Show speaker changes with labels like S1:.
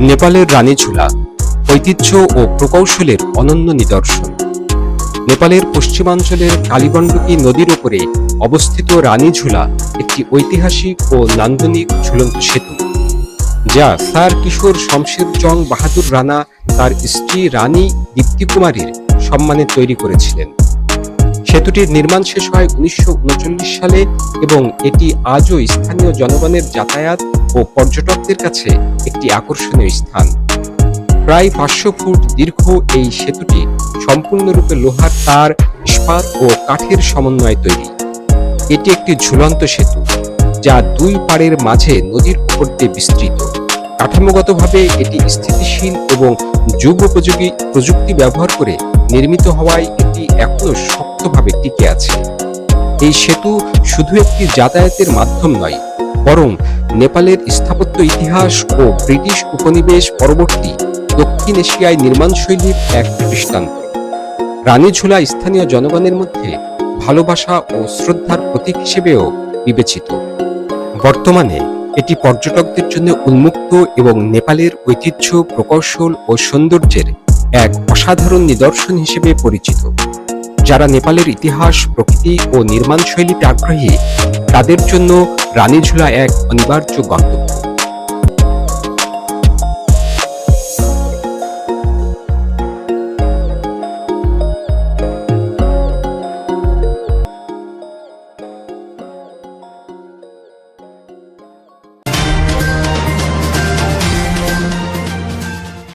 S1: নেপালের রানীঝুলা ঐতিহ্য ও প্রকৌশলের অনন্য নিদর্শন। নেপালের পশ্চিমাঞ্চলের কালীগণ্ডকী নদীর উপরে অবস্থিত রানীঝুলা একটি ঐতিহাসিক ও নান্দনিক ঝুলন্ত সেতু, যা স্যার কিশোর শমশের জং বাহাদুর রানা তার স্ত্রী রানী দীপ্তি কুমারীর সম্মানে তৈরি করেছিলেন। সেতুটির নির্মাণ শেষ হয় উনিশশো উনচল্লিশ সালে এবং এটি আজও স্থানীয় জনগণের যাতায়াত ও পর্যটকদের কাছে একটি আকর্ষণীয় স্থান। প্রায় পাঁচশো ফুট দীর্ঘ এই সেতুটি সম্পূর্ণরূপে লোহার তার, ইস্পাত ও কাঠের সমন্বয়ে তৈরি। এটি একটি ঝুলন্ত সেতু, যা দুই পাড়ের মাঝে নদীর উপর দিয়ে বিস্তৃত। কাঠামোগতভাবে এটি স্থিতিশীল এবং যুগোপযোগী প্রযুক্তি ব্যবহার করে নির্মিত হওয়ায় এটি এখনও শক্তভাবে টিকে আছে। এই সেতু শুধু একটি যাতায়াতের মাধ্যম নয়, বরং নেপালের স্থাপত্য ইতিহাস ও ব্রিটিশ উপনিবেশ পরবর্তী দক্ষিণ এশিয়ায় নির্মাণশৈলীর এক দৃষ্টান্ত। রানীঝুলা স্থানীয় জনগণের মধ্যে ভালোবাসা ও শ্রদ্ধার প্রতীক হিসেবেও বিবেচিত। বর্তমানে এটি পর্যটকদের জন্য উন্মুক্ত এবং নেপালের ঐতিহ্য, প্রকৌশল ও সৌন্দর্যের এক অসাধারণ নিদর্শন হিসেবে পরিচিত। যারা নেপালের ইতিহাস প্রকৃতি ও নির্মাণ শৈলীতে আগ্রহী তাদের জন্য রানীঝুলা এক অনিবার্য গন্তব্য।